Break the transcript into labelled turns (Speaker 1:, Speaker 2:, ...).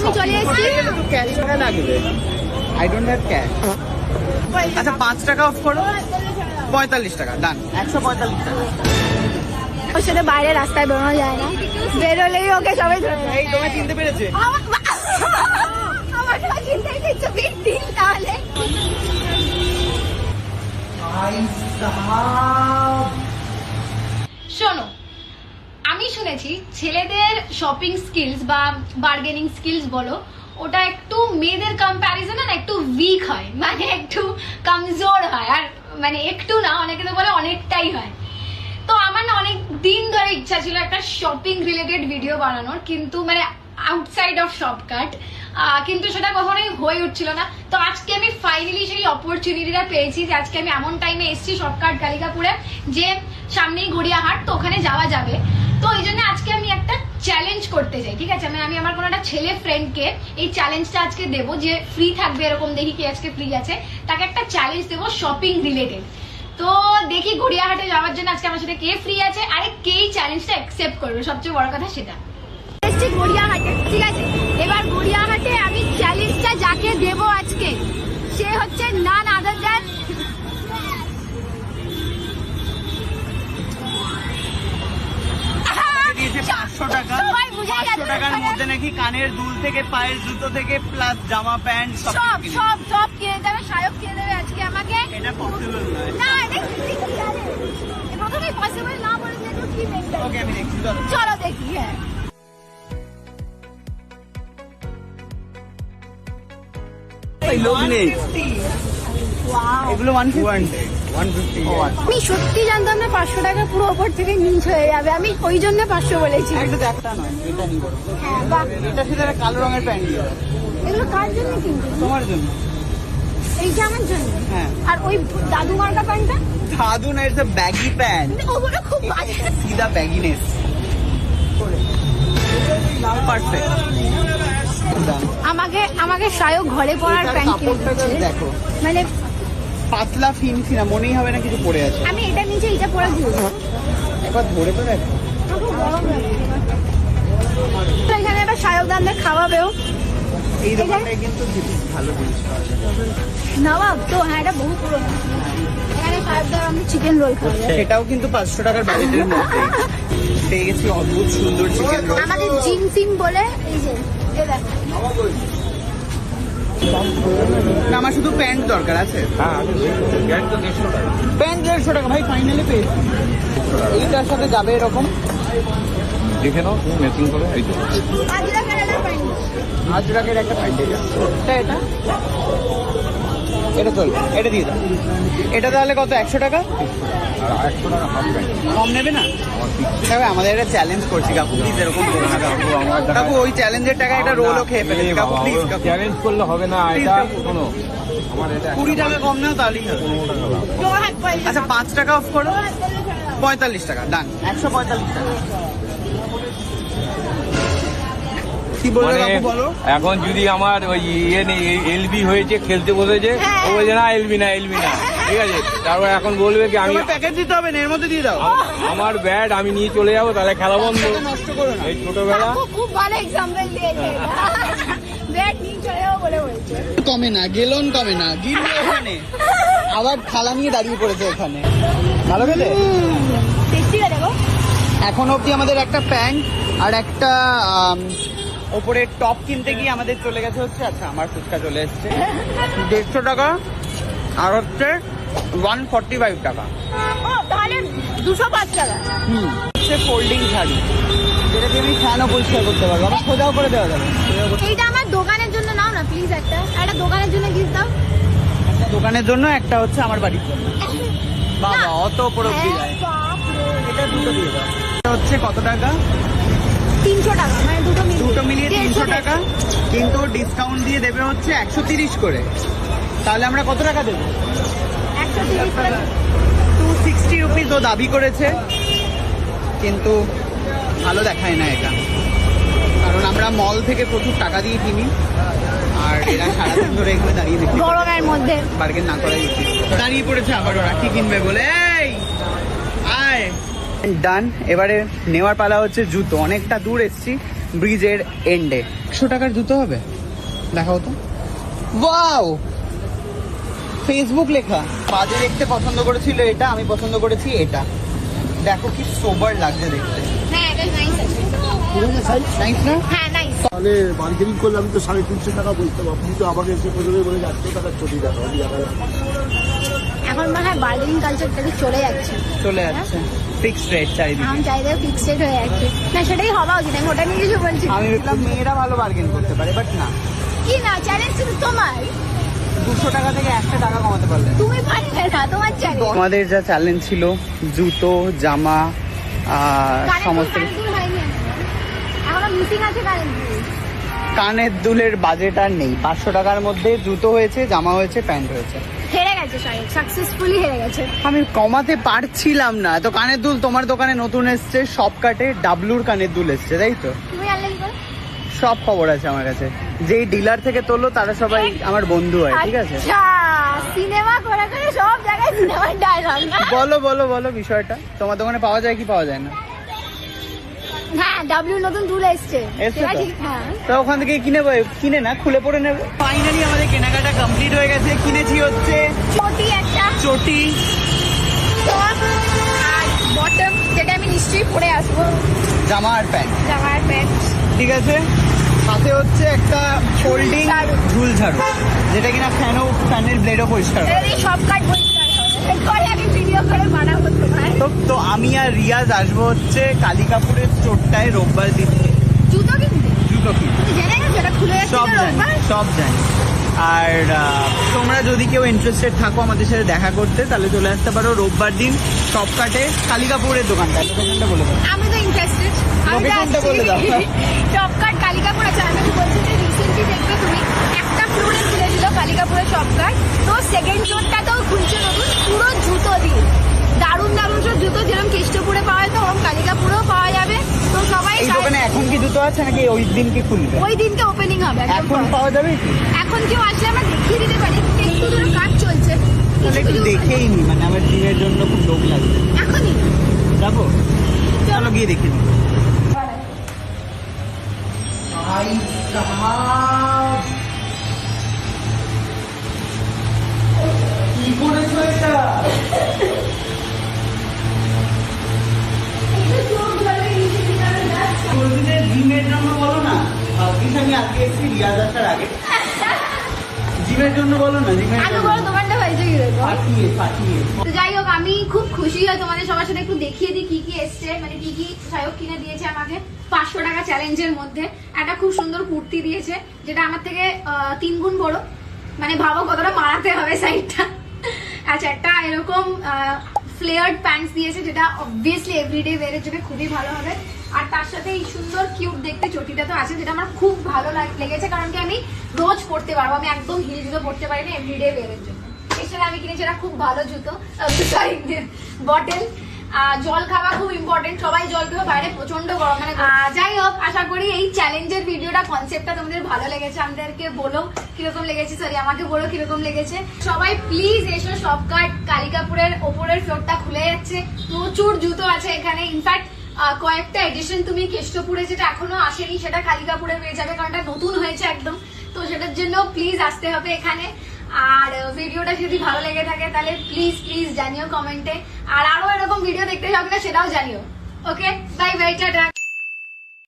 Speaker 1: আমি চলে এসেছি।
Speaker 2: ক্যাশ টাকা লাগবে। আই ডোন্ট হ্যাভ ক্যাশ আচ্ছা পাঁচ টাকা অফ করো। পঁয়তাল্লিশ টাকা ডান একশো পঁয়তাল্লিশ টাকা।
Speaker 1: ওর সাথে বাইরে রাস্তায় বেরোনো যায় না। বেরোলেই ওকে সবাই ধরে
Speaker 2: এই তোমায় চিনতে পেরেছে?
Speaker 3: ছেলেদের শপিং স্কিলস বা বার্গেনিং স্কিলস বলো, ওটা একটু মেয়েদের কম্প্যারিজনে না একটু উইক হয় মানে একটু কমজোর হয়। আর মানে একটু না, অনেকে তো বলে অনেকটাই হয়। তো আমার না অনেক দিন ধরে ইচ্ছা ছিল একটা শপিং রিলেটেড ভিডিও বানানোর, কিন্তু মানে আউটসাইড অফ শপকাট কিন্তু সেটা কখনোই হয়ে উঠছিল না। তো আজকে আমি ফাইনালি সেই অপরচুনিটিটা পেয়েছি যে আজকে আমি এমন টাইমে এসেছি শপকাট কালিকাপুরে যে সামনেই গড়িয়াহাট, তো ওখানে যাওয়া যাবে। তো এই জন্য আজকে আমি একটা চ্যালেঞ্জ করতে চাই, ঠিক আছে? আমি আমি আমার কোনো একটা ছেলে ফ্রেন্ডকে এই চ্যালেঞ্জটা আজকে দেবো যে ফ্রি থাকবে এরকম দেখি কি আজকে ফ্রি আছে। তাকে একটা চ্যালেঞ্জ দেবো শপিং রিলেটেড তো দেখি গড়িয়াহাটে যাওয়ার জন্য আজকে আমার সাথে কে ফ্রি আছে আরে কে এই চ্যালেঞ্জটা অ্যাকসেপ্ট করবে। সবচেয়ে বড় কথা সেটা।
Speaker 1: এসেছি গড়িয়াহাটে, ঠিক আছে? এবার গড়িয়াহাটে আমি চ্যালেঞ্জটা যাকে দেব আজকে, সে হচ্ছে নান
Speaker 2: মধ্যে নাকি কানের দুল থেকে পায়ের জুতো থেকে প্লাস জামা প্যান্ট সব
Speaker 1: সব
Speaker 2: কিনে
Speaker 1: সব কিনে দেবে সায়ক কিনে দেবে আজকে আমাকে।
Speaker 2: এটা পসিবল
Speaker 1: না। এটা প্রথমে পসিবল না বলে দেখো কি মেন্টাল
Speaker 2: ওকে আমি দেখছি চলো।
Speaker 1: চলো দেখি হ্যাঁ।
Speaker 2: লোক নেই। এগুলো ওয়ান
Speaker 1: আমি সত্যি জানতাম না পাঁচশো টাকা পুরো ওপর থেকে নিচ হয়ে যাবে। আমি ওই জন্য পাঁচশো বলেছি।
Speaker 2: একটা নয় এটা
Speaker 1: হ্যাঁ বাহ।
Speaker 2: এটা সেটা কালো রঙের প্যান্ট
Speaker 1: এগুলো কার জন্য কিনছো
Speaker 2: তোমার জন্য।
Speaker 1: এইটা আমার জন্য?
Speaker 2: হ্যাঁ।
Speaker 1: আর ওই দাদু মার্কা প্যান্টটা?
Speaker 2: দাদু না ইটস ব্যাগি প্যান্ট
Speaker 1: ওগুলো খুব বাজে।
Speaker 2: সিধা ব্যাগিনেস পারফেক্ট
Speaker 1: আমাকে আমাকে সায়ক ঘরে পরার
Speaker 2: এটার
Speaker 1: প্যান্ট কিনে
Speaker 2: দেখো।
Speaker 1: মানে
Speaker 2: পাতলা ফিনফি না মনেই হবে না কিছু পড়ে আছে।
Speaker 1: আমি এটা নিচে এটা পরে ঘুরবো
Speaker 2: একবার ধরে তো দেখো।
Speaker 1: এখানে এবার সায়ক দামদের খাওয়াবেও।
Speaker 2: এই দোকানটায় কিন্তু জিনিস ভালো জিনিস পাওয়া যায়।
Speaker 1: নবাব তো হ্যাঁ এটা বহু পুরোনো। এখানে সায়ক আমি চিকেন রোল খাওয়া
Speaker 2: সেটাও কিন্তু পাঁচশো টাকার বাজেটের মধ্যে। পেয়ে গেছি অদ্ভুত সুন্দর চিকেন রোল
Speaker 1: আমাদের জিম সিম বলে এই যে
Speaker 2: আমার শুধু প্যান্ট দরকার আছে। প্যান্ট দেড়শো টাকা। ভাই ফাইনালি পেয়েছি এইটার সাথে যাবে এরকম?
Speaker 4: দেখে নাও তুমি ম্যাচিং করে এই তো।
Speaker 1: একটা প্যান্ট
Speaker 2: আজরাকের একটা প্যান্ট এটা এটা? এটা চলবে এটা দিয়ে দাও। এটা তাহলে কত একশো টাকা? কম নেবে না? তবে আমাদের চ্যালেঞ্জ করছি কাকু। প্লিজ এরকম করো না কাকু কাকু ওই চ্যালেঞ্জের টাকা একটা রোলও খেয়ে ফেলে কাকু প্লিজ
Speaker 4: চ্যালেঞ্জ করলে হবে না এটা। শোনো। এটা
Speaker 2: কুড়ি টাকা কম নাও তাহলেই আচ্ছা পাঁচ টাকা অফ করো। পঁয়তাল্লিশ টাকা ডান একশো পঁয়তাল্লিশ টাকা।
Speaker 4: মানে এখন যদি আমার ওই ইয়ে নেই এলবি হয়েছে খেলতে বসেছে ও বলছে না এলবি না এলবি না। ঠিক আছে? তারপর এখন বলবে কি আমি
Speaker 2: প্যাকেজ দিতে হবে না এর মধ্যে দিয়ে দাও।
Speaker 4: আমার ব্যাট আমি নিয়ে চলে যাব তাহলে খেলা বন্ধ।
Speaker 2: টাকা নষ্ট করো না।
Speaker 4: এই ছোটবেলা
Speaker 1: খুব ভালো এক্সাম্পল দিয়েছে ব্যাট নিয়ে চলে যাব বলে বলছে।
Speaker 2: কমে না গেলন কমে না গিলবে ওখানে আবার থালা নিয়ে দাঁড়িয়ে পড়েছে এখানে। ভালো
Speaker 1: টেস্টি দেখো
Speaker 2: এখন অবধি আমাদের একটা প্যান্ট আর একটা ওপরে টপ কিনতে গিয়ে আমাদের চলে গেছে হচ্ছে আচ্ছা আমার ফুচকা চলে এসছে। দেড়শো টাকা আর হচ্ছে ওয়ান ফর্টি ফাইভ টাকা
Speaker 1: তাহলে দুশো পাঁচ টাকা।
Speaker 2: হুম। হচ্ছে ফোল্ডিং শাড়ি। যেটা দিয়ে আমি ফ্যানও পরিষ্কার করতে পারব। আবার সোজাও করে দেওয়া যাবে।
Speaker 1: এইটা আমার দোকানের জন্য নাও না প্লিজ একটা একটা দোকানের জন্য গিফট দাও।
Speaker 2: একটা দোকানের জন্য একটা হচ্ছে আমার বাড়ির জন্য বাবা অত উপর অব্দি যায়
Speaker 1: হ্যাঁ,
Speaker 2: এটা দুটো দিয়ে দাও। এটা হচ্ছে কত টাকা?
Speaker 1: তিনশো টাকা মানে দুটো মিলিয়ে
Speaker 2: দুটো মিলিয়ে তিনশো টাকা। কিন্তু ডিসকাউন্ট দিয়ে দেবে হচ্ছে একশো তিরিশ করে। তাহলে আমরা কত টাকা দেবো?
Speaker 1: একশো তিরিশ করে
Speaker 2: টু সিক্সটি রুপিস ও দাবি করেছে। কিন্তু ভালো দেখায় না এটা। কারণ আমরা মল থেকে প্রচুর টাকা দিয়ে কিনি। আর এরা সারাদিন ধরে এখানে দাঁড়িয়ে দেখি
Speaker 1: গরমের মধ্যে।
Speaker 2: বার্গেন না করাই উচিত। দাঁড়িয়ে পড়েছে আবার ওরা কি কিনবে বলে? এই! আয়! ডান এবারে নেওয়ার পালা হচ্ছে জুতো। অনেকটা দূর এসছি ব্রিজের এন্ডে। একশো টাকার জুতো হবে? দেখাও তো। ওয়াও ফেসবুক লেখা। বাজে দেখতে পছন্দ করেছিল এটা আমি পছন্দ করেছি এটা। দেখো কি সোবার লাগছে দেখতে।
Speaker 1: হ্যাঁ এটা নাইস আছে।
Speaker 2: নাইস না?
Speaker 1: হ্যাঁ
Speaker 5: তাহলে বার্গেনিং করলে আমি তো সাড়ে তিনশো টাকা বলতে পারব আপনি তো আমাকে এসে বলে চটি দেখো আমি দেখা
Speaker 1: এখন মনে হয় বার্গেনিং কালচারটাকে চলে যাচ্ছে।
Speaker 2: চলে যাচ্ছে। ফিক্সড রেট
Speaker 1: ফিক্সড হয়ে যাচ্ছে। না সেটাই হওয়া উচিত। আমি ওটা নিয়ে কিছু বলছি।
Speaker 2: আমি মেয়েরা ভালো বার্গেন করতে পারে বাট না।
Speaker 1: কি না চ্যালেঞ্জ তোমার?
Speaker 2: দুশো টাকা থেকে একটা টাকা কমাতে পারলে।
Speaker 1: তুমি পারবে না তোমার চ্যালেঞ্জ
Speaker 2: আমাদের যা চ্যালেঞ্জ ছিল জুতো জামা আর সমস্ত
Speaker 1: কানের
Speaker 2: দুলের বাজেট আর নেই। পাঁচশো টাকার মধ্যে জুতো হয়েছে জামা হয়েছে প্যান্ট হয়েছে।
Speaker 1: হেরে গেছে সাকসেসফুলি হেরে গেছে।
Speaker 2: আমি কমাতে পারছিলাম না। তো কানের দুল তোমার দোকানে নতুন এসছে সব কাটে ডাবলুর কানের দুল এসছে তাই তো?
Speaker 1: তুমি
Speaker 2: সব খবর আছে আমার কাছে। যেই ডিলার থেকে তোলো তারা সবাই আমার বন্ধু হয় ঠিক আছে?
Speaker 1: আচ্ছা সিনেমা করে করে সব জায়গায় সিনেমার ডায়লগ
Speaker 2: বলো বলো বলো বিষয়টা। তোমার দোকানে পাওয়া যায় কি পাওয়া যায় না?
Speaker 1: হ্যাঁ ডাব্লিউ নতুন দুল এসছে।
Speaker 2: এসছে তো?
Speaker 1: হ্যাঁ।
Speaker 2: তো ওখান থেকে কিনে কিনে না খুলে পড়ে নেবে। ফাইনালি আমাদের কেনাকাটা কমপ্লিট হয়ে গেছে। কিনেছি হচ্ছে
Speaker 1: চটি একটা।
Speaker 2: চটি।
Speaker 1: আর বটম যেটা আমি নিশ্চয়ই পরে আসব।
Speaker 2: জামা আর প্যান্ট
Speaker 1: জামার প্যান্ট
Speaker 2: ঠিক আছে? সাথে হচ্ছে একটা ফোল্ডিং
Speaker 1: ঝাড়ু।
Speaker 2: ঝুল ঝাড়ু যেটা কিনা ফ্যানও ফ্যানের ব্লেডও পরিষ্কার
Speaker 1: সব পরিষ্কার
Speaker 2: তো তো আমি আর রিয়াজ আসব হচ্ছে কালিকাপুরের চোরটায় রোববার দিন
Speaker 1: জুতো কিনতে?
Speaker 2: জুতো কিনতে। সব জানি সব জানি। আর তোমরা যদি কেউ ইন্টারেস্টেড থাকো আমাদের সাথে দেখা করতে তাহলে চলে আসতে পারো রোববার দিন সব কাটে কালিকাপুরের দোকানটা। লোকেশনটা বলে দাও।
Speaker 1: আমি তো ইন্টারেস্টেড আমি তো
Speaker 2: Location টা বলে দাও।
Speaker 1: চপকাট কালিকাপুর আছে আমি তো বলছি যে রিসেন্টলি দেখবে তুমি একটা ফ্লোরে খুলেছিল কালিকাপুরের চপকাট তো সেকেন্ড ফ্লোরটাতেও খুলছে নতুন পুরো জুতো দিয়ে দারুণ দারুণ সব জুতো যেরকম কেষ্টপুরে পাওয়া যায় ওরকম কালিকাপুরেও পাওয়া যাবে তো সবাই
Speaker 2: এই দোকানে এখন কি জুতো আছে নাকি ওই দিন কি খুলবে?
Speaker 1: ওই দিনকে ওপেনিং হবে
Speaker 2: এখন পাওয়া যাবে?
Speaker 1: এখন কেউ আসলে আমরা দেখিয়ে দিতে পারি একটু ধরো কাজ চলছে।
Speaker 2: তাহলে একটু দেখেই নি মানে আমার দিনের জন্য খুব লোক লাগবে
Speaker 1: এখনই।
Speaker 2: যাব? চলো। গিয়ে দেখে নি। ভাই সাহাব। আমি আজকে এসেছি রিয়াজ আসার আগে। জিমের জন্য বলো না জিমের
Speaker 1: আগে
Speaker 2: জন্য।
Speaker 1: দোকানটা হয়েছে কি
Speaker 2: পাঠিয়ে পাঠিয়ে।
Speaker 3: তো যাই হোক আমি খুব খুশি হয় তোমাদের সবার সাথে একটু দেখিয়ে দিই কি কি এসছে মানে কি কি সায়ক কিনে দিয়েছে আমাকে। পাঁচশো টাকা চ্যালেঞ্জের মধ্যে। একটা খুব সুন্দর কুর্তি দিয়েছে যেটা আমার থেকে তিন গুণ বড়। মানে ভাবো কতটা মারাতে হবে সাইডটা আচ্ছা একটা এরকম ফ্লেয়ার্ড প্যান্টস দিয়েছে, যেটা অবভিয়াসলি এভরিডে ওয়ারের জন্য খুবই ভালো হবে। আর তার সাথে এই সুন্দর কিউট দেখতে চটিটা তো আছে, যেটা আমার খুব ভালো লেগেছে, কারণ কি আমি রোজ পড়তে পারব, আমি একদম হিল জুতো পড়তে পারি না এভরিডে ওয়ারের জন্য। এছাড়া আমি কিনেছি এটা খুব ভালো জুতো সরি বটেল জল খাওয়া খুব ইম্পর্টেন্ট সবাই জল খাওয়া বাইরে প্রচণ্ড গরম মানে যাই হোক, আশা করি এই চ্যালেঞ্জের ভিডিওটা কনসেপ্টটা তোমাদের ভালো লেগেছে। আমাদেরকে বলো কীরকম লেগেছে সরি আমাকে বলো কীরকম লেগেছে। সবাই প্লিজ এসো সবকাট কালিকাপুরের ওপরের ফ্লোরটা খুলে যাচ্ছে। প্রচুর জুতো আছে এখানে। ইনফ্যাক্ট কয়েকটা এডিশন তুমি কেষ্টপুরে যেটা এখনও আসেনি, সেটা কালিকাপুরে পেয়ে যাবে, কারণ এটা নতুন হয়েছে একদম। তো সেটার জন্য প্লিজ আসতে হবে এখানে। আর ভিডিওটা যদি ভালো লেগে থাকে, তাহলে প্লিজ প্লিজ জানিও কমেন্টে আর আরও এরকম ভিডিও দেখতে চাও না সেটাও জানিও। Okay bye bye tata.